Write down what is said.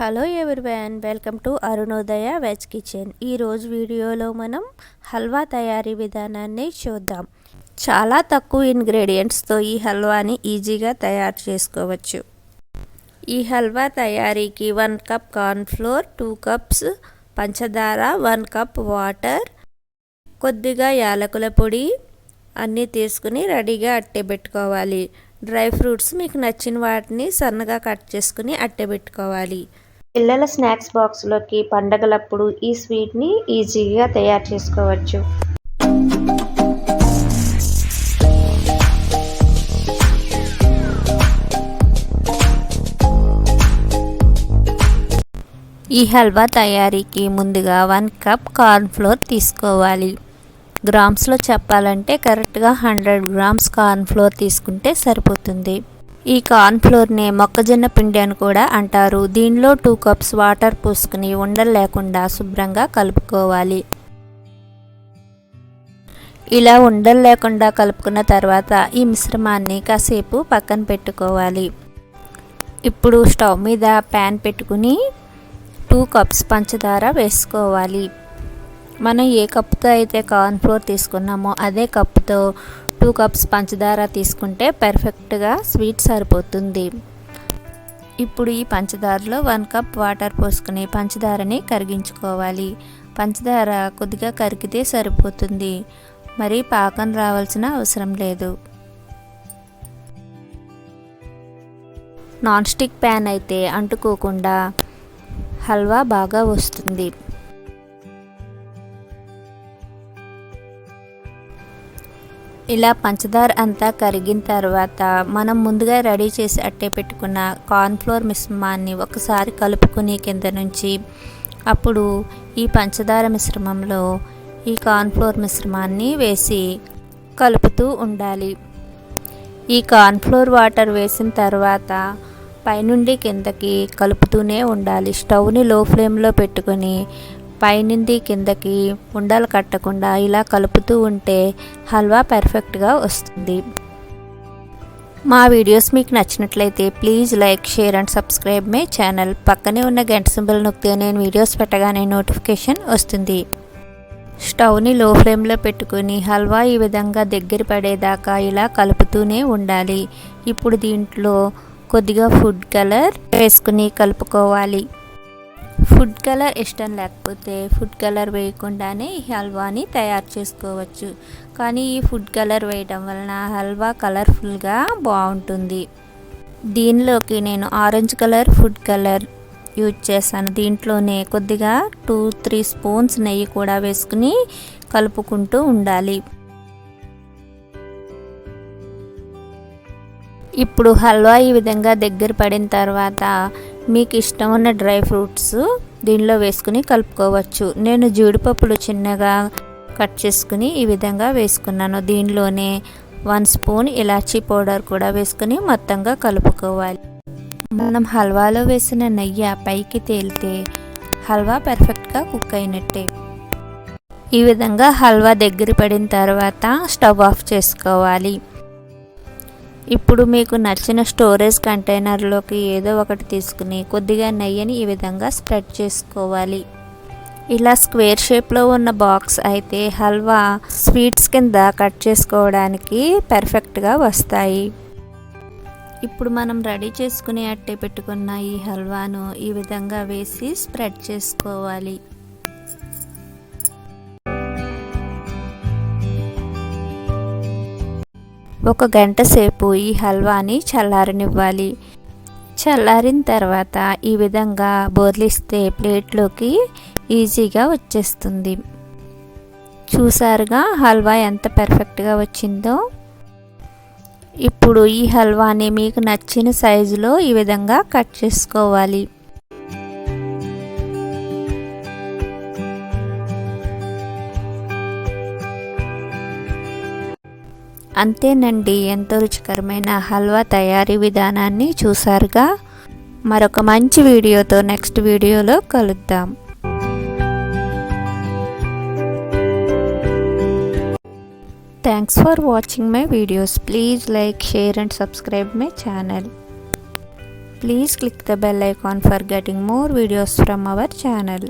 Hello everyone welcome to Arunodaya veg kitchen. ఈరోజు వీడియోలో మనం హల్వా తయారీ విధానాన్ని చూద్దాం. చాలా తక్కువ ఇంగ్రీడియంట్స్తో ఈ హల్వాని ఈజీగా తయారు చేసుకోవచ్చు. ఈ హల్వా తయారీకి one cup cornflour two cups పంచదార వన్ కప్ వాటర్ కొద్దిగా యాలకుల పొడి అన్నీ తీసుకుని రెడీగా అట్టే పెట్టుకోవాలి. డ్రై ఫ్రూట్స్ మీకు నచ్చిన వాటిని సన్నగా కట్ చేసుకుని అట్టే పెట్టుకోవాలి. పిల్లల స్నాక్స్ బాక్స్లోకి పండగలప్పుడు ఈ స్వీట్ని ఈజీగా తయారు చేసుకోవచ్చు. ఈ హల్వా తయారీకి ముందుగా వన్ కప్ కార్న్ఫ్లోర్ తీసుకోవాలి. గ్రామ్స్లో చెప్పాలంటే కరెక్ట్గా హండ్రెడ్ గ్రామ్స్ కార్న్ఫ్లోర్ తీసుకుంటే సరిపోతుంది. ఈ కార్న్ఫ్లోర్నే మొక్కజొన్న పిండి అని కూడా అంటారు. దీనిలో టూ కప్స్ వాటర్ పోసుకుని ఉండలు లేకుండా శుభ్రంగా కలుపుకోవాలి. ఇలా ఉండలు లేకుండా కలుపుకున్న తర్వాత ఈ మిశ్రమాన్ని కాసేపు పక్కన పెట్టుకోవాలి. ఇప్పుడు స్టవ్ మీద ప్యాన్ పెట్టుకుని టూ కప్స్ పంచదార వేసుకోవాలి. మనం ఏ కప్పుతో అయితే కార్న్ఫ్లోర్ తీసుకున్నామో అదే కప్పుతో టూ కప్స్ పంచదార తీసుకుంటే పర్ఫెక్ట్గా స్వీట్ సరిపోతుంది. ఇప్పుడు ఈ పంచదారలో వన్ కప్ వాటర్ పోసుకుని పంచదారని కరిగించుకోవాలి. పంచదార కొద్దిగా కరిగితే సరిపోతుంది. మరి పాకం రావాల్సిన అవసరం లేదు. నాన్ స్టిక్ ప్యాన్ అయితే అంటుకోకుండా హల్వా బాగా వస్తుంది. ఇలా పంచదార అంతా కరిగిన తర్వాత మనం ముందుగా రెడీ చేసి అట్టే పెట్టుకున్న కార్న్ఫ్లోర్ మిశ్రమాన్ని ఒకసారి కలుపుకుని కింద నుంచి అప్పుడు ఈ పంచదార మిశ్రమంలో ఈ కార్న్ఫ్లోర్ మిశ్రమాన్ని వేసి కలుపుతూ ఉండాలి. ఈ కార్న్ఫ్లోర్ వాటర్ వేసిన తర్వాత పైనుండి కిందకి కలుపుతూనే ఉండాలి. స్టవ్ని లో ఫ్లేమ్లో పెట్టుకొని పైనుండి కిందకి ఉండలు కట్టకుండా ఇలా కలుపుతూ ఉంటే హల్వా పర్ఫెక్ట్గా వస్తుంది. మా వీడియోస్ మీకు నచ్చినట్లయితే please like share and subscribe my channel. పక్కనే ఉన్న గంట సింబల్ నొక్కితే నేను వీడియోస్ పెట్టగానే నోటిఫికేషన్ వస్తుంది. స్టవ్ని లో ఫ్లేమ్లో పెట్టుకుని హల్వా ఈ విధంగా దగ్గర పడేదాకా ఇలా కలుపుతూనే ఉండాలి. ఇప్పుడు దీంట్లో కొద్దిగా ఫుడ్ కలర్ వేసుకుని కలుపుకోవాలి. ఫుడ్ కలర్ ఇష్టం లేకపోతే ఫుడ్ కలర్ వేయకుండానే ఈ హల్వాని తయారు చేసుకోవచ్చు. కానీ ఈ ఫుడ్ కలర్ వేయడం వలన హల్వా కలర్ఫుల్గా బాగుంటుంది. దీనిలోకి నేను orange colour food colour use చేశాను. దీంట్లోనే కొద్దిగా టూ త్రీ స్పూన్స్ నెయ్యి కూడా వేసుకుని కలుపుకుంటూ ఉండాలి. ఇప్పుడు హల్వా ఈ విధంగా దగ్గర పడిన తర్వాత మీకు ఇష్టం ఉన్న డ్రై ఫ్రూట్స్ దీనిలో వేసుకుని కలుపుకోవచ్చు. నేను జీడిపప్పులు చిన్నగా కట్ చేసుకుని ఈ విధంగా వేసుకున్నాను. దీనిలోనే వన్ స్పూన్ ఇలాచీ పౌడర్ కూడా వేసుకుని మొత్తంగా కలుపుకోవాలి. మనం హల్వాలో వేసిన నెయ్యి పైకి తేలితే హల్వా పర్ఫెక్ట్గా కుక్ అయినట్టే. ఈ విధంగా హల్వా దగ్గర పడిన తర్వాత స్టవ్ ఆఫ్ చేసుకోవాలి. ఇప్పుడు మీకు నచ్చిన స్టోరేజ్ కంటైనర్లోకి ఏదో ఒకటి తీసుకుని కొద్దిగా నెయ్యిని ఈ విధంగా స్ప్రెడ్ చేసుకోవాలి. ఇలా స్క్వేర్ షేప్లో ఉన్న బాక్స్ అయితే హల్వా స్వీట్స్ కింద కట్ చేసుకోవడానికి పర్ఫెక్ట్గా వస్తాయి. ఇప్పుడు మనం రెడీ చేసుకుని అట్టే పెట్టుకున్న ఈ హల్వాను ఈ విధంగా వేసి స్ప్రెడ్ చేసుకోవాలి. ఒక గంట సేపు ఈ హల్వాని చల్లారనివ్వాలి. చల్లారిన తర్వాత ఈ విధంగా బోర్లిస్తే ప్లేట్లోకి ఈజీగా వచ్చేస్తుంది. చూసారుగా హల్వా ఎంత పర్ఫెక్ట్గా వచ్చిందో? ఇప్పుడు ఈ హల్వాని మీకు నచ్చిన సైజులో ఈ విధంగా కట్ చేసుకోవాలి. అంతేనండి ఎంతో రుచికరమైన హల్వా తయారీ విధానాన్ని చూసారుగా మరొక మంచి వీడియోతో నెక్స్ట్ వీడియోలో కలుద్దాం. Thanks for watching my videos please like share and subscribe my channel please click the bell icon for getting more videos from our channel